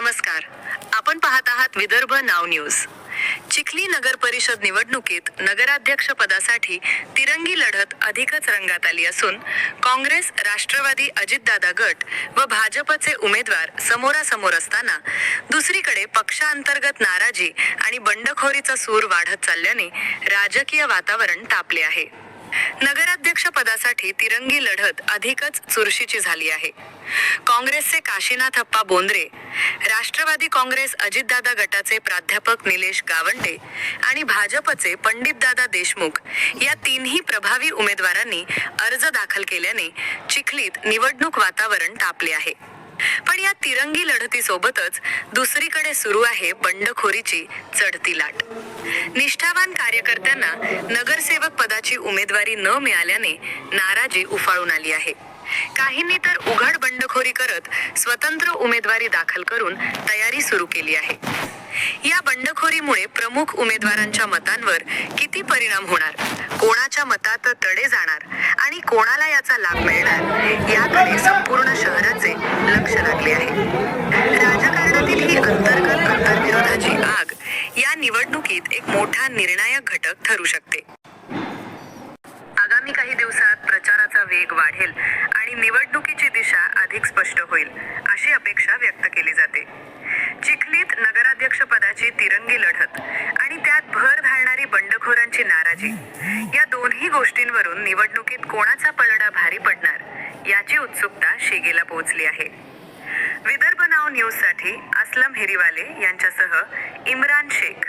नमस्कार. आपण पाहत आहात विदर्भ नाव न्यूज. चिखली नगर परिषद निवडणुकीत नगराध्यक्ष पदासाठी तिरंगी लढत अधिकच रंगात आली असून काँग्रेस राष्ट्रवादी अजितदादा गट व भाजपचे उमेदवार समोरासमोर असताना दुसरीकडे पक्षांतर्गत नाराजी आणि बंडखोरीचा सूर वाढत चालल्याने राजकीय वातावरण तापले आहे. नगराध्यक्ष पदासाठी तिरंगी लढत अधिकच चुरशीची झाली आहे. काँग्रेसचे काशीनाथ अप्पा बोंद्रे राष्ट्रवादी काँग्रेस अजितदादा गटाचे प्राध्यापक निलेश गावंडे आणि भाजपचे पंडितदादा देशमुख या तीनही प्रभावी उमेदवारांनी अर्ज दाखल केल्याने चिखलीत निवडणूक वातावरण तापले आहे. पण या तिरंगी लढतीसोबतच दुसरीकडे सुरू आहे बंडखोरीची चढती लाट. निष्ठावान कार्यकर्त्यांना नगरसेवक पदाची उमेदवारी न मिळाल्याने नाराजी उफाळून आली आहे. काहींनी तर उघड बंडखोरी करत स्वतंत्र उमेदवारी दाखल करून तयारी सुरू केली आहे. या बंडखोरीमुळे प्रमुख उमेदवारांच्या मतांवर किती परिणाम होणार? कोणाच्या मतात तडे जाणार? आणि कोणाला याचा लाभ मिळणार? याकडे संपूर्ण शहराचे लक्ष लागले आहे. राजकारणातील ही अंतर्गत अंतर्विरोधाची आग या निवडणुकीत एक मोठा निर्णायक घटक ठरू शकते. आगामी काही दिवसात प्रचाराचा वेग वाढेल आणि निवडणुकीची दिशा अधिक स्पष्ट होईल अशी अपेक्षा व्यक्त केली जाते. चिखलीत नगराध्यक्ष पदाची तिरंगी लढत आणि त्यात भर घालणारी बंडखोरांची नाराजी या दोन्ही गोष्टींवरून निवडणुकीत कोणाचा पलडा भारी पडणार याची उत्सुकता शिगेला पोहोचली आहे. विदर्भ नाव न्यूजसाठी असलम हिरीवाले यांच्यासह इम्रान शेख.